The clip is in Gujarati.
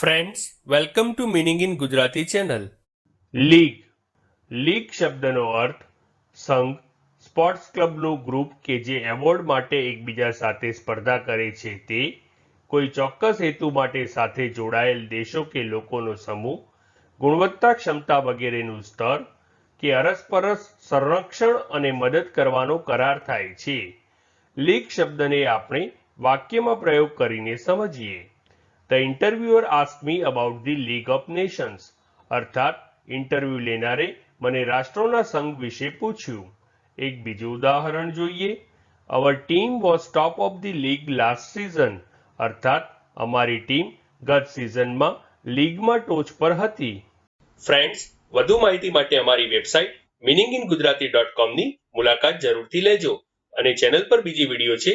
Friends welcome to meaning in Gujarati channel league league શબ્દનો અર્થ સંઘ સ્પોર્ટ્સ ક્લબનું ગ્રુપ કે જે એવોર્ડ માટે એકબીજા સાથે સ્પર્ધા કરે છે તે કોઈ ચોક્કસ હેતુ માટે સાથે જોડાયેલ દેશો કે લોકોનો સમૂહ, ગુણવત્તા ક્ષમતા વગેરેનું સ્તર કે અરસપરસ સંરક્ષણ અને મદદ કરવાનો કરાર થાય છે. લીગ શબ્દને આપણે વાક્યમાં પ્રયોગ કરીને સમજીએ. The interviewer ask me about the league of nations અર્થાત ઇન્ટરવ્યુ લેનારે મને રાષ્ટ્રોના સંઘ વિશે પૂછ્યું એક બીજું ઉદાહરણ જોઈએ our team was top of the league last season અર્થાત અમારી ટીમ ગત સિઝનમાં લીગમાં ટોચ પર હતી ફ્રેન્ડ્સ વધુ માહિતી માટે અમારી website meaning in Gujarati dot કોમની મુલાકાત જરૂરથી લેજો અને ચેનલ પર બીજી વીડિયો છે